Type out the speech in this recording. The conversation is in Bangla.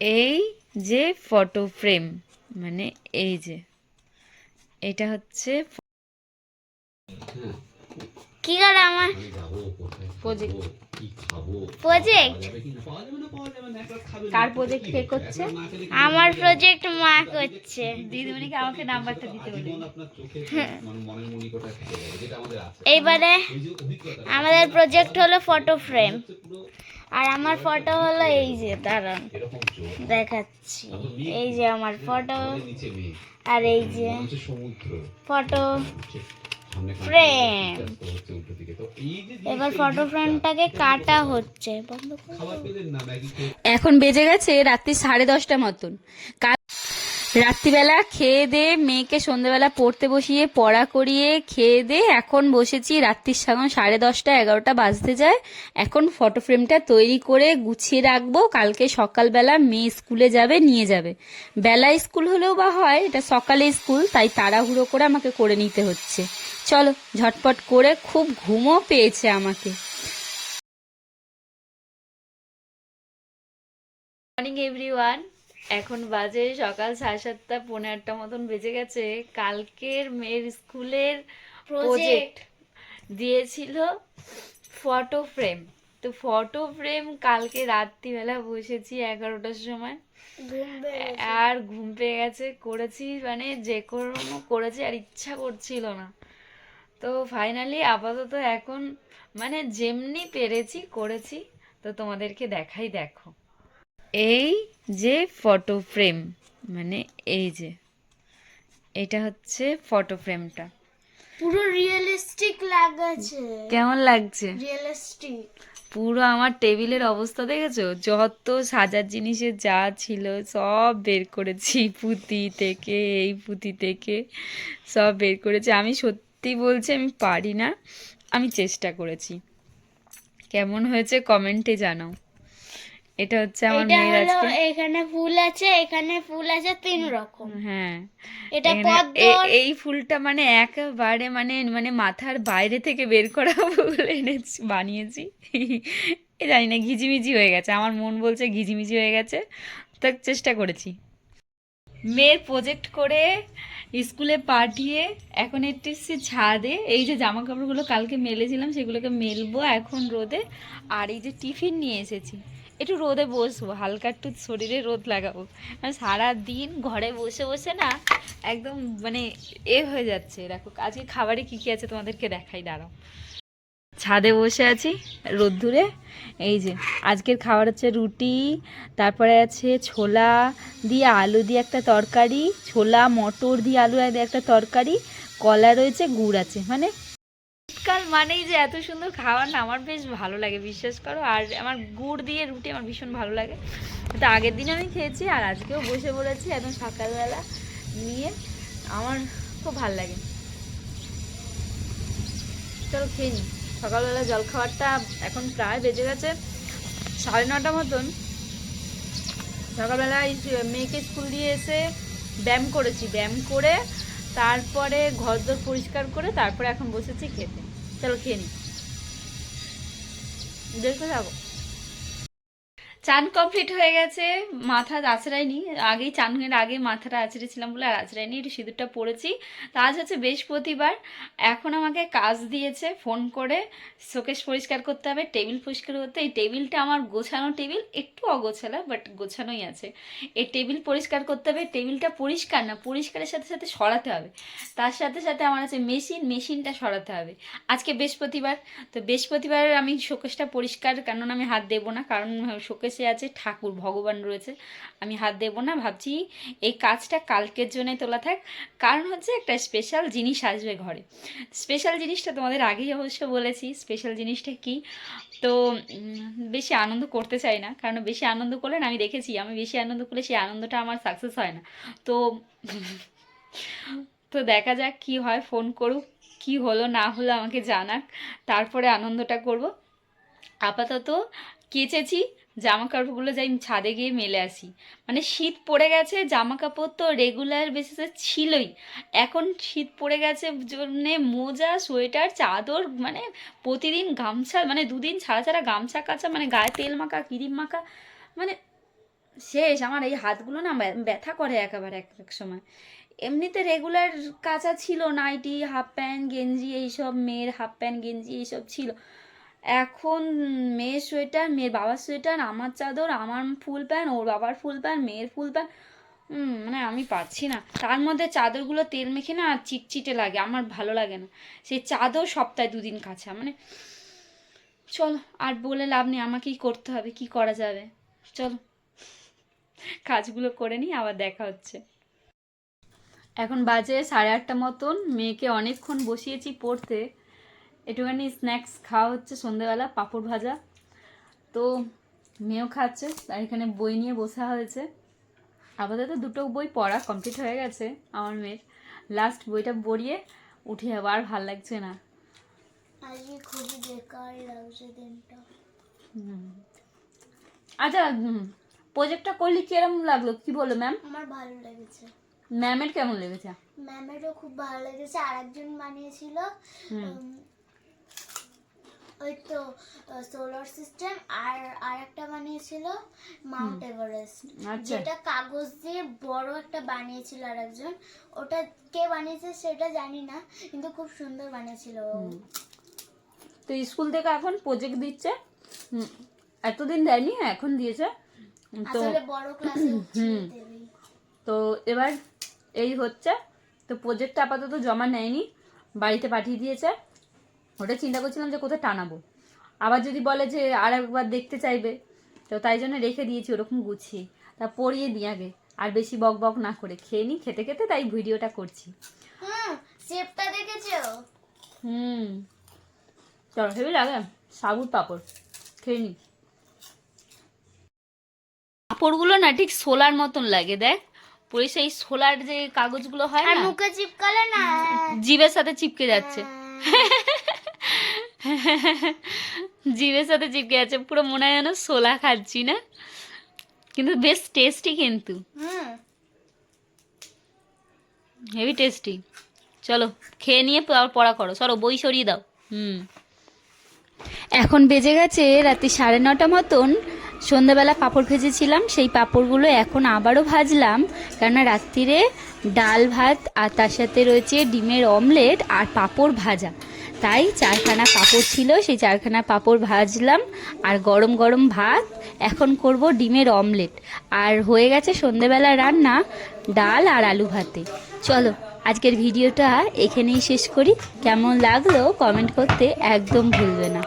এই যে ফটো ফ্রেম মানে এই যে এটা হচ্ছে কি করে আমার প্রজেক্ট প্রজেক্ট কার প্রজেক্ট কে করছে? আমার প্রজেক্ট মা করছে। দিদিমণিকে আমাকে নাম্বারটা দিতে বলে। এইবারে আমাদের প্রজেক্ট হলো ফটো ফ্রেম আর আমার ফটো হলো এই যে দাঁড়ান দেখাচ্ছি। এই যে আমার ফটো আর এই যে ফটো ফ্রেম এবার ফটো ফ্রেমটাকে কাটা হচ্ছে। এখন বেজে গেছে রাত্রি সাড়ে দশটা মতন। রাত্রিবেলা খেয়ে দে, মেয়েকে সন্ধ্যেবেলা পড়তে বসিয়ে, পড়া করিয়ে খেয়ে দে। এখন বসেছি, রাত্রির সঙ্গে সাড়ে দশটা, এগারোটা বাজতে যায়। এখন ফটো ফ্রেমটা তৈরি করে গুছিয়ে রাখব। কালকে সকালবেলা মেয়ে স্কুলে যাবে, নিয়ে যাবে। বেলা স্কুল হলেও বা হয়, এটা সকালে স্কুল, তাই তাড়াহুড়ো করে আমাকে করে নিতে হচ্ছে। চলো, ঝটপট করে খুব ঘুমও পেয়েছে আমাকে। মর্নিং এভরিওয়ান এখন বাজে সকাল সাড়ে সাতটা পৌনে আটটা মতন বেজে গেছে। কালকের মেয়ের স্কুলের প্রজেক্ট দিয়েছিল ফটো ফ্রেম তো ফটো ফ্রেম কালকে রাত্রিবেলা বসেছি এগারোটার সময়। আর ঘুম পেয়ে গেছে করেছি মানে যে কোনো করেছি আর ইচ্ছা করছিল না। তো ফাইনালি আপাতত এখন মানে যেমনি পেরেছি করেছি। তো তোমাদেরকে দেখাই দেখো। এই যে ফটো ফ্রেম মানে এই যে এটা হচ্ছে ফটো ফ্রেমটা পুরো রিয়েলিস্টিক লাগাচ্ছে। কেমন লাগছে? রিয়েলিস্টিক পুরো আমার টেবিলের অবস্থা দেখেছ? যত সাজার জিনিসের যা ছিল সব বের করেছি পুঁতি থেকে এই পুঁতি থেকে সব বের করেছি। আমি সত্যি বলছি আমি পারি না আমি চেষ্টা করেছি। কেমন হয়েছে কমেন্টে জানাও। এটা হচ্ছে আমার মেয়ের আজকে। এখানে ফুল আছে এখানে ফুল আছে তিন রকম। হ্যাঁ। এটা পদ্ম। এই ফুলটা মানে একেবারে মানে মানে মাথার বাইরে থেকে বের করা ফুল এনেছি বানিয়েছি। জানি না ঘিজিমিজি হয়ে গেছে। আমার মন বলছে ঘিজিমিজি হয়ে গেছে। তা চেষ্টা করেছি। মেয়ের প্রজেক্ট করে স্কুলে পাঠিয়ে এখন একটু এসেছি ছাদে এই যে জামা কাপড়গুলো কালকে মেলেছিলাম সেগুলোকে মেলবো এখন রোদে। আর এই যে টিফিন নিয়ে এসেছি। একটু রোদে বসবো, হালকা একটু শরীরে রোদ লাগাবো। মানে সারা দিন ঘরে বসে বসে না একদম মানে এ হয়ে যাচ্ছে। দেখো, আজকে খাবারে কি কি আছে তোমাদেরকে দেখাই, দাঁড়াও। ছাদে বসে আছি রোদ্দুরে। এই যে, আজকের খাবার হচ্ছে রুটি, তারপরে আছে ছোলা দিয়ে আলু দিয়ে একটা তরকারি, ছোলা, মটর দিয়ে আলু দিয়ে একটা তরকারি, কলা রয়েছে, গুড় আছে। মানে শীতকাল মানেই যে এত সুন্দর খাবার না, আমার বেশ ভালো লাগে, বিশ্বাস করো। আর আমার গুড় দিয়ে রুটি আমার ভীষণ ভালো লাগে। তো আগের দিন আমি খেয়েছি আর আজকেও বসে পড়েছি একদম সকালবেলা নিয়ে। আমার খুব ভালো লাগে। চলো খেয়ে নিই সকালবেলা জলখাবারটা এখন প্রায় বেজে গেছে সাড়ে নটা মতন। সকালবেলা মেয়েকে স্কুল দিয়ে এসে ব্যায়াম করেছি। ব্যায়াম করে তারপরে ঘরদোর পরিষ্কার করে তারপরে এখন বসেছি খেতে। চলো খেয়ে নি। দেখতে থাকো চান কমপ্লিট হয়ে গেছে, মাথা আঁচড়াইনি আগেই চানের আগে মাথাটা আঁচড়েছিলাম বলে আর আঁচড়াইনি একটু সিঁদুরটা পড়েছি তা আজ হচ্ছে বৃহস্পতিবার, এখন আমাকে কাজ দিয়েছে ফোন করে, শোকেশ পরিষ্কার করতে হবে, টেবিল পরিষ্কার করতে, এই টেবিলটা আমার গোছানো টেবিল, একটু অগোছালা বাট গোছানোই আছে। এই টেবিল পরিষ্কার করতে হবে, টেবিলটা পরিষ্কার না, পরিষ্কারের সাথে সাথে সরাতে হবে। তার সাথে সাথে আমার আছে মেশিন, মেশিনটা সরাতে হবে। আজকে বৃহস্পতিবার, তো বৃহস্পতিবার আমি শোকেশটা পরিষ্কার, কেননা আমি হাত দেবো না, কারণ শোকেশে আছে, ঠাকুর, ভগবান রয়েছে। আমি হাত দেবো না, ভাবছি এই কাজটা কালকের জন্য তোলা থাক। কারণ হচ্ছে একটা স্পেশাল জিনিস আসবে ঘরে। স্পেশাল জিনিসটা তোমাদের আগেই অবশ্য বলেছি স্পেশাল জিনিসটা কি? তো বেশি আনন্দ করতে চাই না, কারণ বেশি আনন্দ করলে না, আমি দেখেছি, আমি বেশি আনন্দ করলে সেই আনন্দটা আমার সাকসেস হয় না। তো তো দেখা যাক কি হয় ফোন করুক, কি হলো না হলো আমাকে জানাক, তারপরে আনন্দটা করব। আপাতত কেচেছি জামা কাপড়গুলো যাই ছাদে গিয়ে মেলে আসি। মানে শীত পড়ে গেছে জামা কাপড় তো রেগুলার বেসিসে ছিলই। এখন শীত পড়ে গেছে জন্যে মোজা, সোয়েটার, চাদর মানে প্রতিদিন গামছা মানে দুদিন ছাড়া ছাড়া গামছা কাচা মানে গায়ে তেল মাখা, ক্রিম মাখা মানে শেষ। আমার এই হাতগুলো না ব্যথা করে একেবারে এক এক সময়। এমনিতে রেগুলার কাঁচা ছিল নাইটি হাফ প্যান্ট গেঞ্জি এইসব, মেয়ের হাফ প্যান্ট গেঞ্জি এইসব ছিল। এখন মেয়ের সোয়েটার, মেয়ের বাবার সোয়েটার, আমার চাদর, আমার ফুল প্যান্ট, ওর বাবার ফুল প্যান্ট, মেয়ের ফুল প্যান্ট মানে আমি পারছি না। তার মধ্যে চাদরগুলো তেল মেখে না চিটচিটে লাগে, আমার ভালো লাগে না। সেই চাদর সপ্তাহে দুদিন কাছা মানে চলো, আর বলে লাভ নেই, আমাকেই করতে হবে, কি করা যাবে? চলো, কাজগুলো করে নিই, আবার দেখা হচ্ছে। এখন বাজে সাড়ে আটটা মতন, মেয়েকে অনেকক্ষণ বসিয়েছি পড়তে। একটুখানি স্ন্যাক্স খাওয়া হচ্ছে সন্ধেবেলা পাঁপড় ভাজা। তো মেয়েও খাচ্ছে আর এখানে বই নিয়ে বসা হয়েছে। আপাতত দুটো বই পড়া কমপ্লিট হয়ে গেছে আমার মেয়ের। লাস্ট বইটা পড়িয়ে উঠে যাব আর ভালো লাগছে না। আজকে খুবই বেকার লাগছে দিনটা। আচ্ছা প্রজেক্টটা করলি কিরম লাগল কি বলল ম্যাম আমার ভালো লেগেছে। ম্যামের কেমন লেগেছে? ম্যামেরও খুব ভালো লেগেছে। আর একজন বানিয়েছিল ওই তো সোলার সিস্টেম আর আর একটা বানিয়েছিল মাউন্ট এভারেস্ট আচ্ছা। যেটা কাগজ দিয়ে বড় একটা বানিয়েছিল আর একজন ওটা কে বানিয়েছে সেটা জানি না কিন্তু খুব সুন্দর বানিয়েছিল তো স্কুল থেকে এখন প্রজেক্ট দিচ্ছে। এতদিন দেয়নি এখন দিয়েছে। তো বড় ক্লাসে তো এবার এই হচ্ছে। তো প্রজেক্টটা আপাতত জমা নেয়নি বাড়িতে পাঠিয়ে দিয়েছে। ওটা চিন্তা করছিলাম যে কোথায় টানাবো। আবার যদি বলে যে আর একবার দেখতে চাইবে তো তাই জন্য রেখে দিয়েছি ওরকম গুছিয়ে। তা পড়িয়ে দিই আগে আর বেশি বক বক না করে। খেয়ে নিই খেতে খেতে তাই ভিডিওটা করছি। শেপটা দেখেছ? হুম। চলো হেবি লাগে। সাবুর পাপড়। খেয়ে নি। পাপড়গুলো না ঠিক সোলার মতন লাগে দেখ। পুরো সেই সোলার যে কাগজগুলো হয় আর না মুখে চিপকালে না? জিভের সাথে চিপকে যাচ্ছে। জিভের সাথে চিপকে আছে পুরো মনে হয় যেন সোলা খাচ্ছি না? কিন্তু বেশ টেস্টি কিন্তু। হেভি টেস্টি চলো খেয়ে নিয়ে আবার পড়া করো। সরো বই সরিয়ে দাও। হুম। এখন বেজে গেছে রাতে সাড়ে নটা মতন। সন্ধ্যাবেলা পাঁপড় ভেজেছিলাম সেই পাঁপড়গুলো এখন আবারও ভাজলাম। কেননা রাত্রিরে ডাল ভাত আর তার সাথে রয়েছে ডিমের অমলেট আর পাঁপড় ভাজা। তাই চারখানা পাঁপড় ছিল, সেই চারখানা পাঁপড় ভাজলাম আর গরম গরম ভাত। এখন করব ডিমের অমলেট। আর হয়ে গেছে সন্ধেবেলা রান্না, ডাল আর আলু ভাতে। চলো, আজকের ভিডিওটা এখানেই শেষ করি। কেমন লাগল কমেন্ট করতে একদম ভুলবে না।